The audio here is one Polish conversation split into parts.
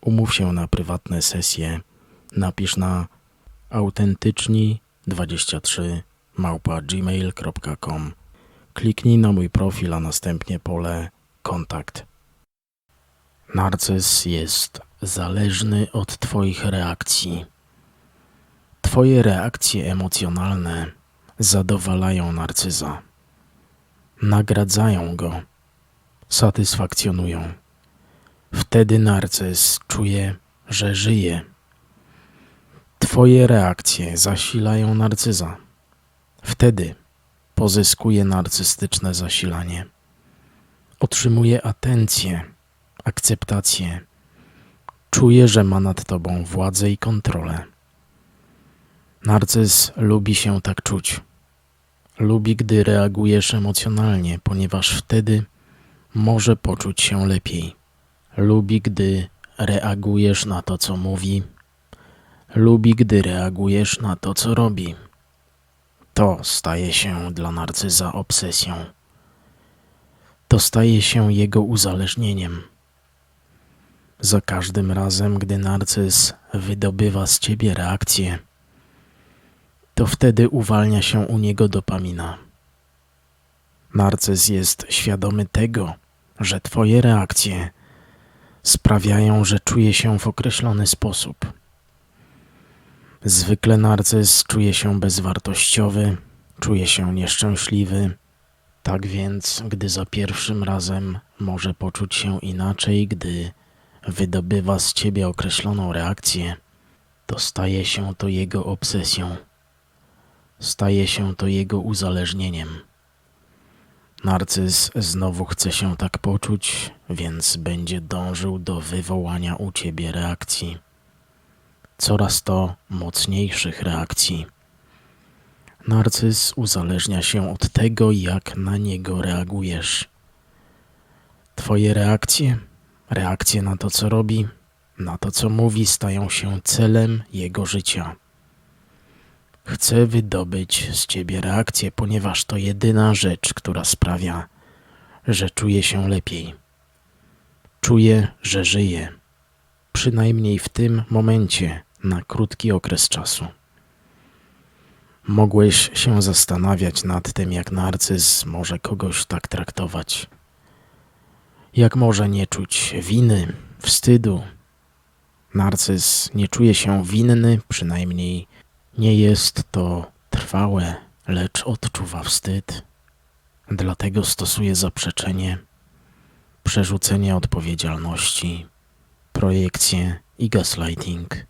Umów się na prywatne sesje. Napisz na autentyczni23 małpa gmail.com. Kliknij na mój profil, a następnie pole kontakt. Narcyz jest zależny od Twoich reakcji. Twoje reakcje emocjonalne zadowalają narcyza, nagradzają go, satysfakcjonują. Wtedy narcyz czuje, że żyje. Twoje reakcje zasilają narcyza. Wtedy pozyskuje narcystyczne zasilanie. Otrzymuje atencję, akceptację. Czuje, że ma nad tobą władzę i kontrolę. Narcyz lubi się tak czuć. Lubi, gdy reagujesz emocjonalnie, ponieważ wtedy może poczuć się lepiej. Lubi, gdy reagujesz na to, co mówi. Lubi, gdy reagujesz na to, co robi. To staje się dla narcyza obsesją. To staje się jego uzależnieniem. Za każdym razem, gdy narcyz wydobywa z ciebie reakcję, to wtedy uwalnia się u niego dopamina. Narcyz jest świadomy tego, że twoje reakcje sprawiają, że czuje się w określony sposób. Zwykle narcyz czuje się bezwartościowy, czuje się nieszczęśliwy. Tak więc, gdy za pierwszym razem może poczuć się inaczej, gdy wydobywa z ciebie określoną reakcję, to staje się to jego obsesją. Staje się to jego uzależnieniem. Narcyz znowu chce się tak poczuć, więc będzie dążył do wywołania u ciebie reakcji. Coraz to mocniejszych reakcji. Narcyz uzależnia się od tego, jak na niego reagujesz. Twoje reakcje, reakcje na to, co robi, na to, co mówi, stają się celem jego życia. Chcę wydobyć z ciebie reakcję, ponieważ to jedyna rzecz, która sprawia, że czuję się lepiej. Czuję, że żyję, przynajmniej w tym momencie, na krótki okres czasu. Mogłeś się zastanawiać nad tym, jak narcyz może kogoś tak traktować. Jak może nie czuć winy, wstydu. Narcyz nie czuje się winny, przynajmniej nie jest to trwałe, lecz odczuwa wstyd. Dlatego stosuje zaprzeczenie, przerzucenie odpowiedzialności, projekcję i gaslighting.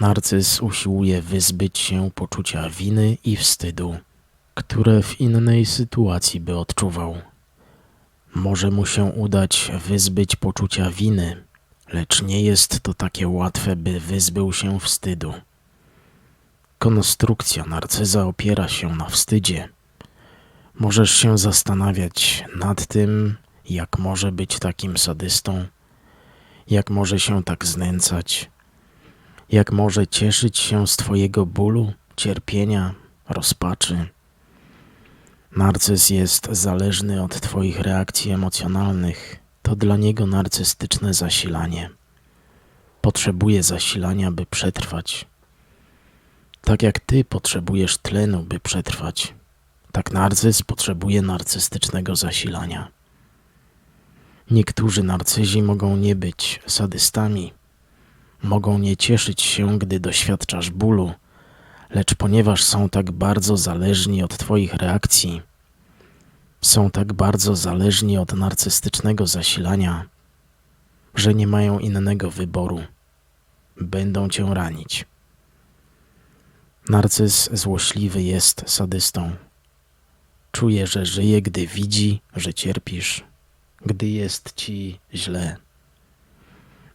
Narcyz usiłuje wyzbyć się poczucia winy i wstydu, które w innej sytuacji by odczuwał. Może mu się udać wyzbyć poczucia winy, lecz nie jest to takie łatwe, by wyzbył się wstydu. Konstrukcja narcyza opiera się na wstydzie. Możesz się zastanawiać nad tym, jak może być takim sadystą, jak może się tak znęcać, jak może cieszyć się z Twojego bólu, cierpienia, rozpaczy. Narcyz jest zależny od Twoich reakcji emocjonalnych. To dla niego narcystyczne zasilanie. Potrzebuje zasilania, by przetrwać. Tak jak Ty potrzebujesz tlenu, by przetrwać, tak narcyz potrzebuje narcystycznego zasilania. Niektórzy narcyzi mogą nie być sadystami, mogą nie cieszyć się, gdy doświadczasz bólu, lecz ponieważ są tak bardzo zależni od Twoich reakcji, są tak bardzo zależni od narcystycznego zasilania, że nie mają innego wyboru. Będą Cię ranić. Narcyz złośliwy jest sadystą. Czuje, że żyje, gdy widzi, że cierpisz, gdy jest ci źle.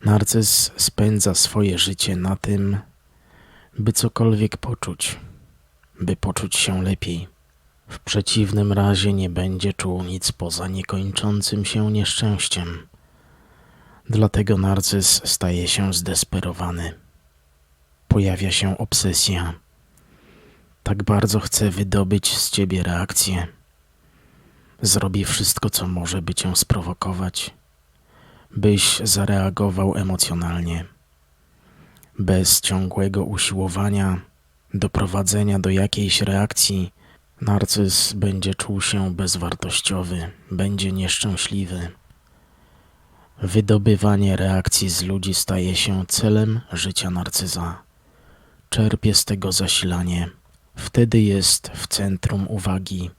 Narcyz spędza swoje życie na tym, by cokolwiek poczuć, by poczuć się lepiej. W przeciwnym razie nie będzie czuł nic poza niekończącym się nieszczęściem. Dlatego narcyz staje się zdesperowany. Pojawia się obsesja. Tak bardzo chce wydobyć z ciebie reakcję. Zrobi wszystko, co może, by cię sprowokować, byś zareagował emocjonalnie. Bez ciągłego usiłowania, doprowadzenia do jakiejś reakcji, narcyz będzie czuł się bezwartościowy, będzie nieszczęśliwy. Wydobywanie reakcji z ludzi staje się celem życia narcyza. Czerpie z tego zasilanie. Wtedy jest w centrum uwagi.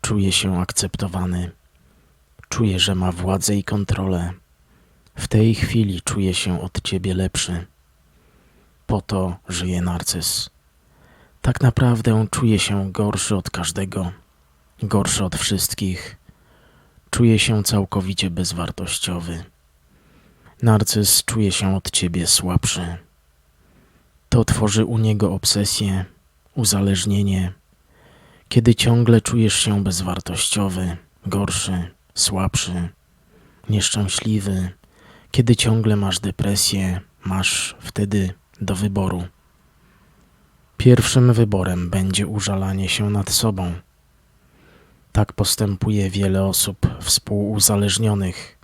Czuje się akceptowany. Czuje, że ma władzę i kontrolę. W tej chwili czuje się od ciebie lepszy. Po to żyje narcyz. Tak naprawdę czuje się gorszy od każdego, gorszy od wszystkich Czuje się całkowicie bezwartościowy. Narcyz czuje się od ciebie słabszy. To tworzy u niego obsesję, uzależnienie. Kiedy ciągle czujesz się bezwartościowy, gorszy, słabszy, nieszczęśliwy, kiedy ciągle masz depresję, masz wtedy do wyboru. Pierwszym wyborem będzie użalanie się nad sobą tak postępuje wiele osób współuzależnionych.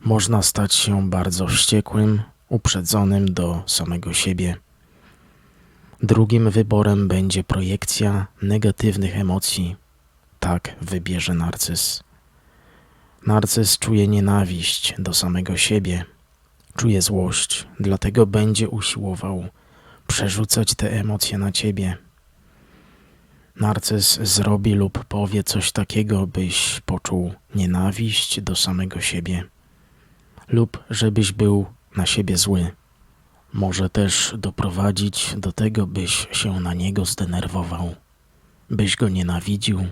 Można stać się bardzo wściekłym, uprzedzonym do samego siebie. Drugim wyborem będzie projekcja negatywnych emocji. Tak wybierze narcyz. Narcyz czuje nienawiść do samego siebie, czuje złość, dlatego będzie usiłował przerzucać te emocje na ciebie. Narcyz zrobi lub powie coś takiego, byś poczuł nienawiść do samego siebie, lub żebyś był na siebie zły. Może też doprowadzić do tego, byś się na niego zdenerwował, byś go nienawidził.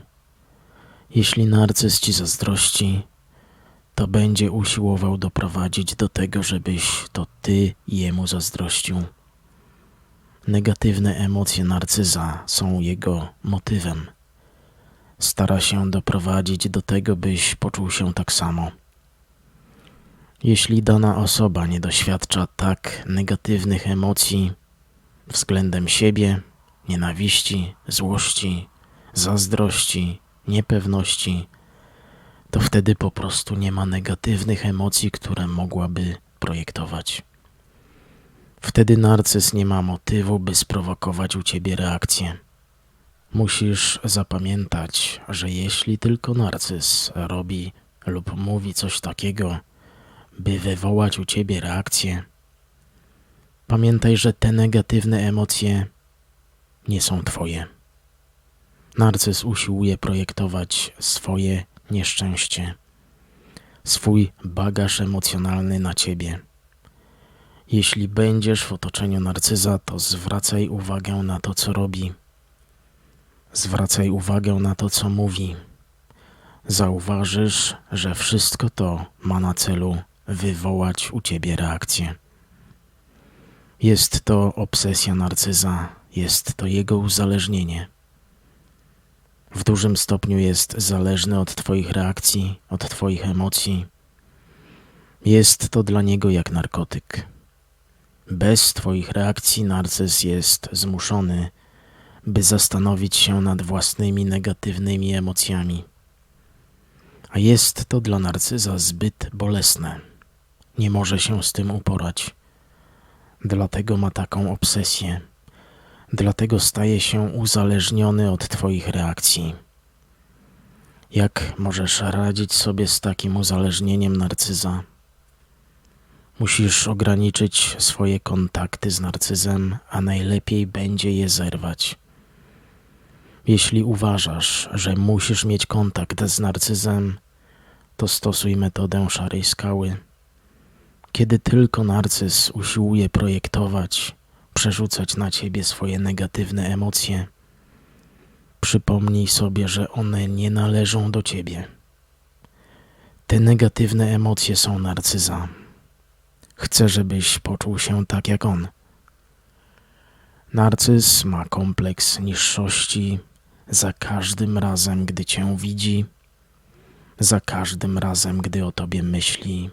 Jeśli narcyz ci zazdrości, to będzie usiłował doprowadzić do tego, żebyś to ty jemu zazdrościł. Negatywne emocje narcyza są jego motywem. Stara się doprowadzić do tego, byś poczuł się tak samo. Jeśli dana osoba nie doświadcza tak negatywnych emocji względem siebie, nienawiści, złości, zazdrości, niepewności, to wtedy po prostu nie ma negatywnych emocji, które mogłaby projektować. Wtedy narcyz nie ma motywu, by sprowokować u ciebie reakcję. Musisz zapamiętać, że jeśli tylko narcyz robi lub mówi coś takiego, by wywołać u ciebie reakcję, pamiętaj, że te negatywne emocje nie są twoje. Narcyz usiłuje projektować swoje nieszczęście, swój bagaż emocjonalny na ciebie. Jeśli będziesz w otoczeniu narcyza, to zwracaj uwagę na to, co robi. Zwracaj uwagę na to, co mówi. Zauważysz, że wszystko to ma na celu wywołać u ciebie reakcję. Jest to obsesja narcyza, jest to jego uzależnienie. W dużym stopniu jest zależny od Twoich reakcji, od Twoich emocji. Jest to dla niego jak narkotyk. Bez Twoich reakcji narcyz jest zmuszony, by zastanowić się nad własnymi negatywnymi emocjami. A jest to dla narcyza zbyt bolesne. Nie może się z tym uporać. Dlatego ma taką obsesję. Dlatego staje się uzależniony od Twoich reakcji. Jak możesz radzić sobie z takim uzależnieniem narcyza? Musisz ograniczyć swoje kontakty z narcyzem, a najlepiej będzie je zerwać. Jeśli uważasz, że musisz mieć kontakt z narcyzem, to stosuj metodę szarej skały. Kiedy tylko narcyz usiłuje projektować, przerzucać na ciebie swoje negatywne emocje, przypomnij sobie, że one nie należą do ciebie. Te negatywne emocje są narcyza Chce, żebyś poczuł się tak jak on. Narcyz ma kompleks niższości za każdym razem, gdy cię widzi, za każdym razem, gdy o tobie myśli.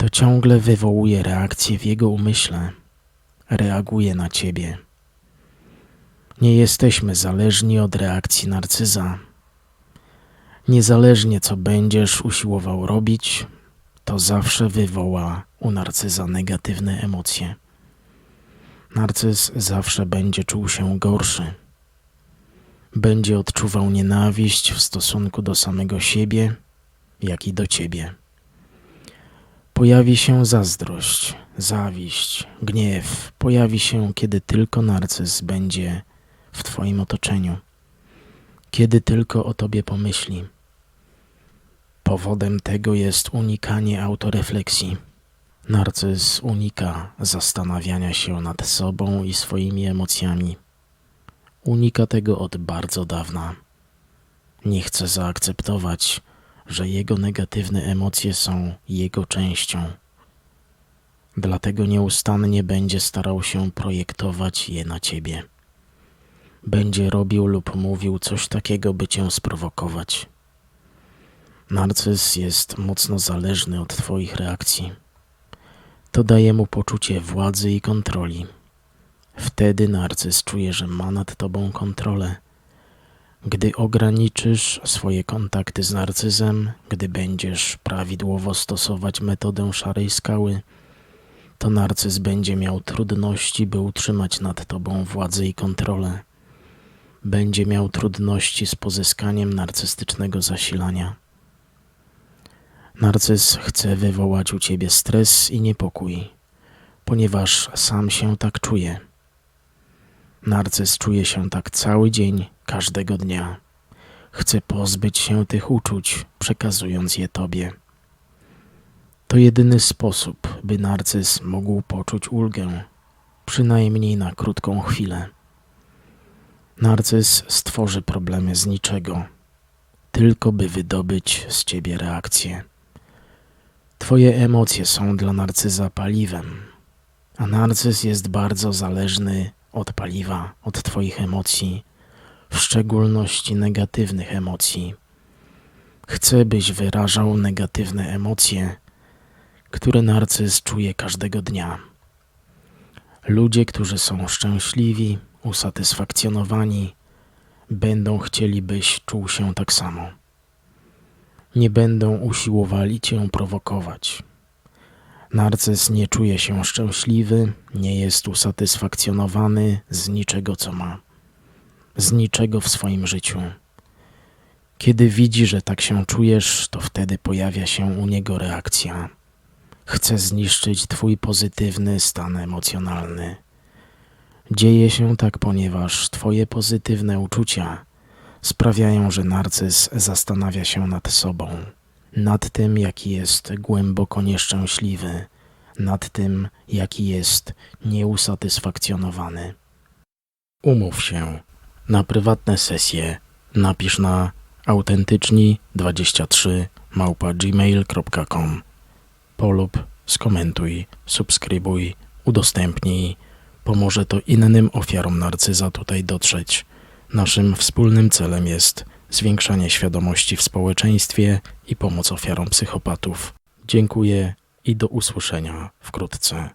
To ciągle wywołuje reakcję w jego umyśle, reaguje na ciebie. Nie jesteśmy zależni od reakcji narcyza. Niezależnie co będziesz usiłował robić, to zawsze wywoła u narcyza negatywne emocje. Narcyz zawsze będzie czuł się gorszy. Będzie odczuwał nienawiść w stosunku do samego siebie, jak i do ciebie. Pojawi się zazdrość, zawiść, gniew. Pojawi się, kiedy tylko narcyz będzie w Twoim otoczeniu, kiedy tylko o Tobie pomyśli. Powodem tego jest unikanie autorefleksji. Narcyz unika zastanawiania się nad sobą i swoimi emocjami. Unika tego od bardzo dawna. Nie chce zaakceptować, że jego negatywne emocje są jego częścią. Dlatego nieustannie będzie starał się projektować je na ciebie. Będzie robił lub mówił coś takiego, by cię sprowokować. Narcyz jest mocno zależny od Twoich reakcji. To daje mu poczucie władzy i kontroli. Wtedy narcyz czuje, że ma nad Tobą kontrolę. Gdy ograniczysz swoje kontakty z narcyzem, gdy będziesz prawidłowo stosować metodę szarej skały, to narcyz będzie miał trudności, by utrzymać nad Tobą władzę i kontrolę. Będzie miał trudności z pozyskaniem narcystycznego zasilania. Narcyz chce wywołać u ciebie stres i niepokój, ponieważ sam się tak czuje. Narcyz czuje się tak cały dzień, każdego dnia. Chce pozbyć się tych uczuć, przekazując je tobie. To jedyny sposób, by narcyz mógł poczuć ulgę, przynajmniej na krótką chwilę. Narcyz stworzy problemy z niczego, tylko by wydobyć z ciebie reakcję. Twoje emocje są dla narcyza paliwem, a narcyz jest bardzo zależny od paliwa, od Twoich emocji, w szczególności negatywnych emocji. Chce, byś wyrażał negatywne emocje, które narcyz czuje każdego dnia. Ludzie, którzy są szczęśliwi, usatysfakcjonowani, będą chcieli, byś czuł się tak samo nie będą usiłowali cię prowokować. Narcyz nie czuje się szczęśliwy, nie jest usatysfakcjonowany z niczego, co ma, z niczego w swoim życiu. Kiedy widzi, że tak się czujesz, to wtedy pojawia się u niego reakcja. Chce zniszczyć twój pozytywny stan emocjonalny. Dzieje się tak, ponieważ twoje pozytywne uczucia sprawiają, że narcyz zastanawia się nad sobą, nad tym, jaki jest głęboko nieszczęśliwy, nad tym, jaki jest nieusatysfakcjonowany. Umów się na prywatne sesje. Napisz na autentyczni23 małpa gmail.com polub, skomentuj, subskrybuj, udostępnij. Pomoże to innym ofiarom narcyza tutaj dotrzeć. Naszym wspólnym celem jest zwiększanie świadomości w społeczeństwie i pomoc ofiarom psychopatów. Dziękuję i do usłyszenia wkrótce.